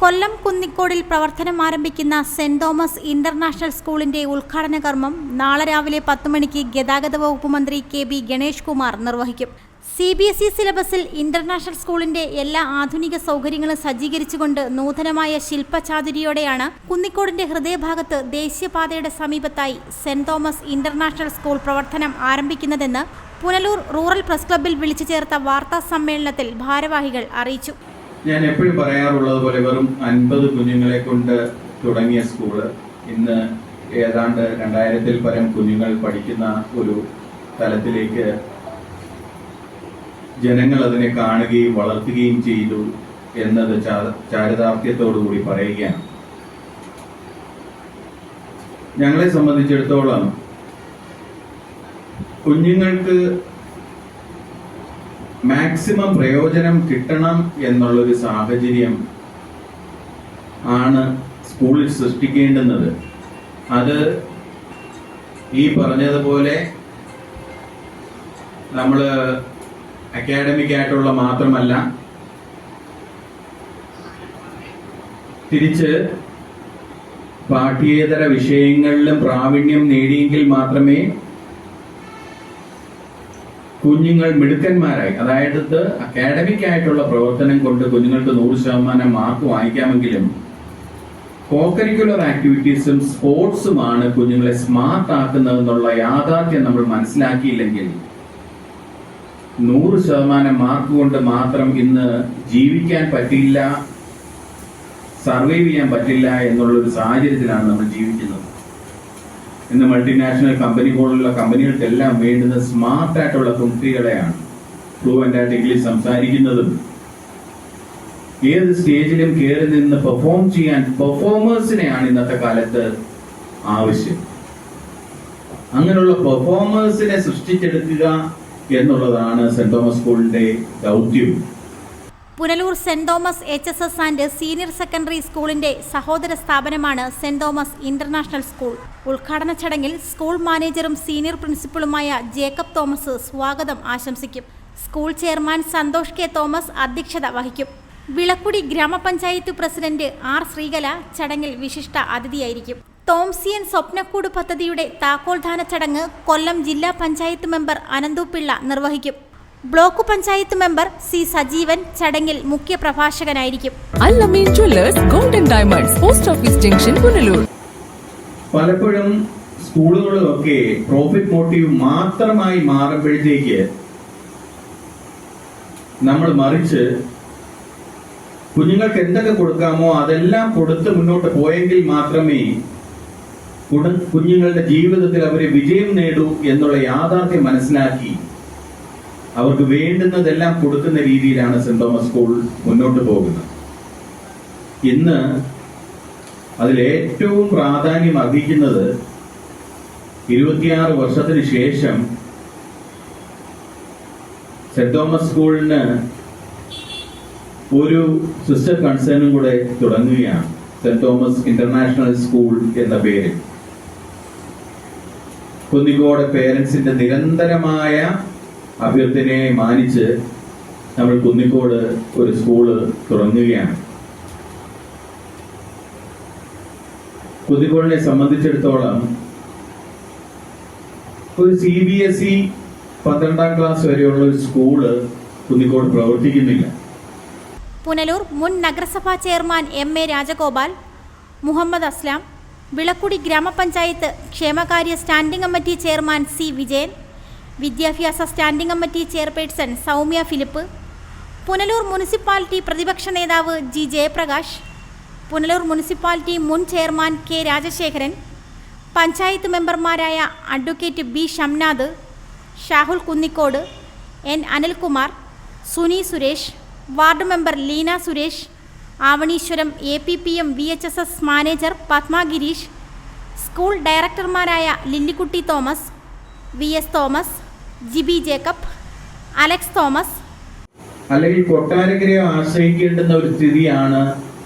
കൊല്ലം കുന്നിക്കോടിൽ പ്രവർത്തനം ആരംഭിക്കുന്ന saint Thomas international സ്കൂളിന്റെ ഉദ്ഘാടന കർമ്മം നാളെ രാവിലെ പത്ത് മണിക്ക് ഗതാഗത വകുപ്പ് മന്ത്രി കെ ബി ഗണേഷ് കുമാർ നിർവഹിക്കും. സി ബി എസ് ഇ സിലബസിൽ ഇന്റർനാഷണൽ സ്കൂളിന്റെ എല്ലാ ആധുനിക സൗകര്യങ്ങളും സജ്ജീകരിച്ചുകൊണ്ട് നൂതനമായ ശില്പചാതുരിയോടെയാണ് കുന്നിക്കോടിന്റെ ഹൃദയഭാഗത്ത് ദേശീയപാതയുടെ സമീപത്തായി സെന്റ് തോമസ് ഇന്റർനാഷണൽ സ്കൂൾ പ്രവർത്തനം ആരംഭിക്കുന്നതെന്ന് പുനലൂർ റൂറൽ പ്രസ് ക്ലബ്ബിൽ വിളിച്ചു ചേർത്ത വാർത്താ സമ്മേളനത്തിൽ ഭാരവാഹികൾ അറിയിച്ചു. ഞാൻ എപ്പോഴും പറയാറുള്ളത് പോലെ വെറും അൻപത് കുഞ്ഞുങ്ങളെ കൊണ്ട് തുടങ്ങിയ സ്കൂൾ ഇന്ന് ഏതാണ്ട് രണ്ടായിരത്തിൽ പരം കുഞ്ഞുങ്ങൾ പഠിക്കുന്ന ഒരു തലത്തിലേക്ക് ജനങ്ങൾ അതിനെ കാണുകയും വളർത്തുകയും ചെയ്തു എന്നത് ചാരിതാർത്ഥ്യത്തോടുകൂടി പറയുകയാണ്. ഞങ്ങളെ സംബന്ധിച്ചിടത്തോളം കുഞ്ഞുങ്ങൾക്ക് മാക്സിമം പ്രയോജനം കിട്ടണം എന്നുള്ളൊരു സാഹചര്യം ആണ് സ്കൂളിൽ സൃഷ്ടിക്കേണ്ടുന്നത്. അത് ഈ പറഞ്ഞതുപോലെ നമ്മൾ അക്കാഡമിക് ആയിട്ടുള്ള മാത്രമല്ല തിരിച്ച് പാഠ്യേതര വിഷയങ്ങളിലും പ്രാവീണ്യം നേടിയെങ്കിൽ മാത്രമേ കുഞ്ഞുങ്ങൾ മിടുക്കന്മാരായി. അതായത് അക്കാഡമിക് ആയിട്ടുള്ള പ്രവർത്തനം കൊണ്ട് കുഞ്ഞുങ്ങൾക്ക് നൂറ് ശതമാനം മാർക്ക് വാങ്ങിക്കാമെങ്കിലും കോകരിക്കുലർ ആക്ടിവിറ്റീസും സ്പോർട്സുമാണ് കുഞ്ഞുങ്ങളെ സ്മാർട്ട് ആക്കുന്നതെന്നുള്ള യാഥാർത്ഥ്യം നമ്മൾ മനസ്സിലാക്കിയില്ലെങ്കിൽ നൂറ് ശതമാനം മാർക്ക് കൊണ്ട് മാത്രം ഇന്ന് ജീവിക്കാൻ പറ്റില്ല സർവൈവ് ചെയ്യാൻ പറ്റില്ല എന്നുള്ള ഒരു സാഹചര്യത്തിലാണ് നമ്മൾ ജീവിക്കുന്നത്. ഇന്ന് മൾട്ടിനാഷണൽ കമ്പനി പോലുള്ള കമ്പനികൾക്കെല്ലാം വേണ്ടുന്നത് സ്മാർട്ട് ആയിട്ടുള്ള കുട്ടികളെയാണ് ഫ്ലൂവന്റ് ആയിട്ട് ഇംഗ്ലീഷ് സംസാരിക്കുന്നതും. ഏത് സ്റ്റേജിലും കയറി നിന്ന് പെർഫോം ചെയ്യാൻ പെർഫോമേഴ്സിനെയാണ് ഇന്നത്തെ കാലത്ത് ആവശ്യം. അങ്ങനെയുള്ള പെർഫോമേഴ്സിനെ സൃഷ്ടിച്ചെടുക്കുക എന്നുള്ളതാണ് സെന്റ് തോമസ് സ്കൂളിന്റെ ദൗത്യം. Punalur saint Thomas H S S and senior secondary സ്കൂളിന്റെ സഹോദര സ്ഥാപനമാണ് സെന്റ് തോമസ് ഇന്റർനാഷണൽ സ്കൂൾ. ഉദ്ഘാടന ചടങ്ങിൽ സ്കൂൾ മാനേജറും സീനിയർ പ്രിൻസിപ്പളുമായ ജേക്കബ് തോമസ് സ്വാഗതം ആശംസിക്കും. School chairman Santhosh K Thomas അധ്യക്ഷത വഹിക്കും. വിളക്കുടി ഗ്രാമപഞ്ചായത്ത് പ്രസിഡന്റ് ആർ ശ്രീകല ചടങ്ങിൽ വിശിഷ്ട അതിഥിയായിരിക്കും. തോംസിയൻ സ്വപ്നക്കൂട് പദ്ധതിയുടെ താക്കോൽദാന ചടങ്ങ് കൊല്ലം ജില്ലാ പഞ്ചായത്ത് മെമ്പർ അനന്തു പിള്ള നിർവഹിക്കും. Block panchayat member C Sajeevan ചടങ്ങിൽ മുഖ്യ പ്രഭാഷകനായിരിക്കും. Allameen jewellers golden diamonds post office junction Punalur പലപ്പോഴും സ്കൂളുകളിലൊക്കെ പ്രോഫിറ്റ് മോട്ടീവ് മാത്രമായി മാറുമ്പോഴത്തേക്ക് നമ്മൾ മറിച്ച് കുഞ്ഞുങ്ങൾക്ക് എന്തൊക്കെ കൊടുക്കാമോ അതെല്ലാം കൊടുത്ത് മുന്നോട്ട് പോയെങ്കിൽ മാത്രമേ കുഞ്ഞുങ്ങളുടെ ജീവിതത്തിൽ അവരെ വിജയം നേടൂ എന്നുള്ള യാഥാർത്ഥ്യം മനസ്സിലാക്കി അവർക്ക് വേണ്ടുന്നതെല്ലാം കൊടുക്കുന്ന രീതിയിലാണ് സെന്റ് തോമസ് സ്കൂൾ മുന്നോട്ട് പോകുന്നത്. ഇന്ന് അതിൽ ഏറ്റവും പ്രാധാന്യം അർഹിക്കുന്നത് ഇരുപത്തിയാറ് വർഷത്തിന് ശേഷം സെന്റ് തോമസ് സ്കൂളിന് ഒരു സിസ്റ്റർ കൺസേണും കൂടെ തുടങ്ങുകയാണ്. സെന്റ് തോമസ് ഇന്റർനാഷണൽ സ്കൂൾ എന്ന പേരിൽ. കുന്നിക്കോട് പേരൻസിന്റെ നിരന്തരമായ അഭ്യർത്ഥനയെ മാനിച്ച് നമ്മൾ കുന്നിക്കോട് ഒരു സ്കൂൾ തുറങ്ങുകയാണ്. കുന്നിക്കോടിനെ സംബന്ധിച്ചിടത്തോളം ഒരു സി ബി എസ് ഇ പന്ത്രണ്ടാം ക്ലാസ് വരെയുള്ള ഒരു സ്കൂൾ കുന്നിക്കോട് പ്രവർത്തിക്കുന്നില്ല. പുനലൂർ മുൻ നഗരസഭാ chairman M A Rajagopal Muhammad Aslam Vilakkudy ഗ്രാമപഞ്ചായത്ത് ക്ഷേമകാര്യ standing committee chairman C Vijayan വിദ്യാഭ്യാസ standing committee chairperson Soumya Philip Punalur municipality പ്രതിപക്ഷ നേതാവ് ജി ജയപ്രകാശ് പുനലൂർ മുനിസിപ്പാലിറ്റി മുൻ ചെയർമാൻ കെ രാജശേഖരൻ പഞ്ചായത്ത് മെമ്പർമാരായ advocate B Shamnath Shahul Kunnicode N Anilkumar Suni Suresh ward member Leena Suresh Avaneeswaram A P P M V H S S manager Padma Gireesh school ഡയറക്ടർമാരായ Lillykutty Thomas V S Thomas Jiby Jacob Alex Thomas. അല്ലെങ്കിൽ കൊട്ടാരക്കരയെ ആശ്രയിക്കേണ്ടുന്ന ഒരു സ്ഥിതിയാണ്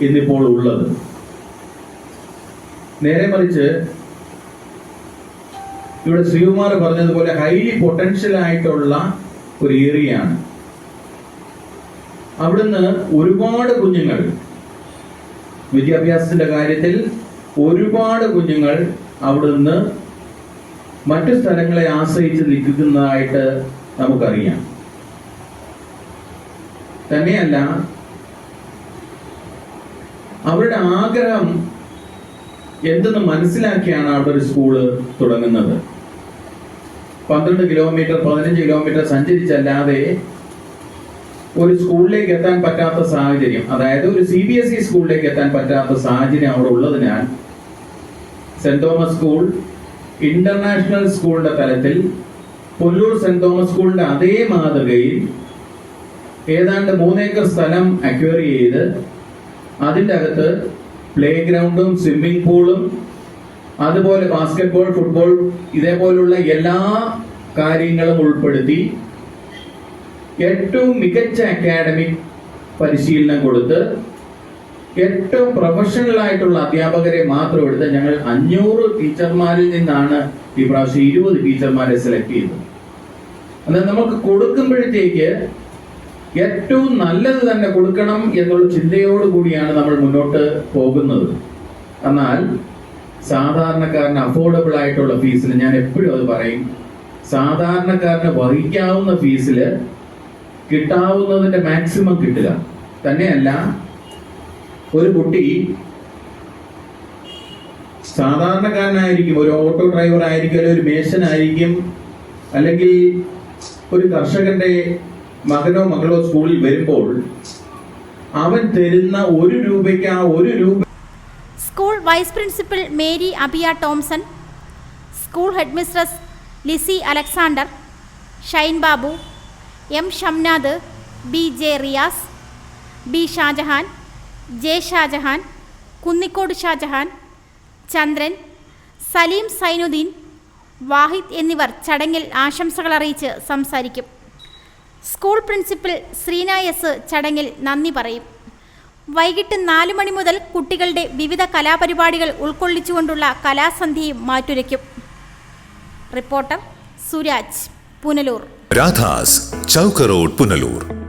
ഇന്നിപ്പോൾ ഉള്ളത്. നേരെ മറിച്ച് ഇവിടെ ശ്രീകുമാർ പറഞ്ഞതുപോലെ ഹൈലി പൊട്ടൻഷ്യൽ ആയിട്ടുള്ള ഒരു ഏരിയയാണ് അവിടുന്ന് ഒരുപാട് കുഞ്ഞുങ്ങൾ വിദ്യാഭ്യാസത്തിന്റെ കാര്യത്തിൽ ഒരുപാട് കുഞ്ഞുങ്ങൾ അവിടുന്ന് മറ്റു സ്ഥലങ്ങളെ ആശ്രയിച്ച് നിൽക്കുന്നതായിട്ട് നമുക്കറിയാം. തന്നെയല്ല അവരുടെ ആഗ്രഹം എന്തെന്ന് മനസ്സിലാക്കിയാണ് അവിടെ ഒരു സ്കൂൾ തുടങ്ങുന്നത്. പന്ത്രണ്ട് കിലോമീറ്റർ പതിനഞ്ച് കിലോമീറ്റർ സഞ്ചരിച്ചല്ലാതെ ഒരു സ്കൂളിലേക്ക് എത്താൻ പറ്റാത്ത സാഹചര്യം അതായത് ഒരു സി ബി എസ് ഇ സ്കൂളിലേക്ക് എത്താൻ പറ്റാത്ത സാഹചര്യം അവിടെ ഉള്ളതിനാൽ സെന്റ് തോമസ് സ്കൂൾ ഇന്റർനാഷണൽ സ്കൂളിന്റെ തലത്തിൽ കൊല്ലൂർ സെന്റ് തോമസ് സ്കൂളിന്റെ അതേ മാതൃകയിൽ ഏതാണ്ട് മൂന്നേക്കർ സ്ഥലം അക്വയർ ചെയ്ത് അതിന്റെ അകത്ത് പ്ലേ ഗ്രൗണ്ടും സ്വിമ്മിംഗ് പൂളും അതുപോലെ ബാസ്കറ്റ്ബോൾ ഫുട്ബോൾ ഇതേപോലുള്ള എല്ലാ കാര്യങ്ങളും ഉൾപ്പെടുത്തി ഏറ്റവും മികച്ച അക്കാഡമിക് പരിശീലനം കൊടുത്ത് ഏറ്റവും പ്രൊഫഷണൽ ആയിട്ടുള്ള അധ്യാപകരെ മാത്രം എടുത്ത് ഞങ്ങൾ അഞ്ഞൂറ് ടീച്ചർമാരിൽ നിന്നാണ് ഈ പ്രാവശ്യം ഇരുപത് ടീച്ചർമാരെ സെലക്ട് ചെയ്തത്. എന്നാൽ നമുക്ക് കൊടുക്കുമ്പോഴത്തേക്ക് ഏറ്റവും നല്ലത് തന്നെ കൊടുക്കണം എന്നുള്ള ചിന്തയോട് കൂടിയാണ് നമ്മൾ മുന്നോട്ട് പോകുന്നത്. എന്നാൽ സാധാരണക്കാരന് അഫോർഡബിൾ ആയിട്ടുള്ള ഫീസിൽ ഞാൻ എപ്പോഴും അത് പറയും. സാധാരണക്കാരന് വഹിക്കാവുന്ന ഫീസിൽ കിട്ടാവുന്നതിന്റെ മാക്സിമം കിട്ടുക. തന്നെയല്ല ഒരു കുട്ടി സാധാരണക്കാരനായിരിക്കും ഒരു ഓട്ടോ ഡ്രൈവർ ആയിരിക്കും അല്ലെങ്കിൽ ഒരു മേശനായിരിക്കും അല്ലെങ്കിൽ ഒരു കർഷകന്റെ മകനോ മകളോ സ്കൂളിൽ വരുമ്പോൾ അവൻ തരുന്ന ഒരു രൂപയ്ക്ക് ആ ഒരു രൂപ school vice principal Mary Abiya Tomson school headmistress Lizzy Alexander Shine Babu M Shamnad B J Riyas B Shajahan J Shajahan Kunnicode Shajahan Chandran Saleem Sainudeen Vahid എന്നിവർ ചടങ്ങിൽ ആശംസകൾ അറിയിച്ച് സംസാരിക്കും. സ്കൂൾ പ്രിൻസിപ്പൽ ശ്രീന എസ് ചടങ്ങിൽ നന്ദി പറയും. വൈകിട്ട് നാല് മണി മുതൽ കുട്ടികളുടെ വിവിധ കലാപരിപാടികൾ ഉൾക്കൊള്ളിച്ചുകൊണ്ടുള്ള കലാസന്ധ്യയും മാറ്റുരയ്ക്കും. റിപ്പോർട്ടർ സുരാജ് പുനലൂർ. രാധാസ് ചൗക്ക് റോഡ് പുനലൂർ.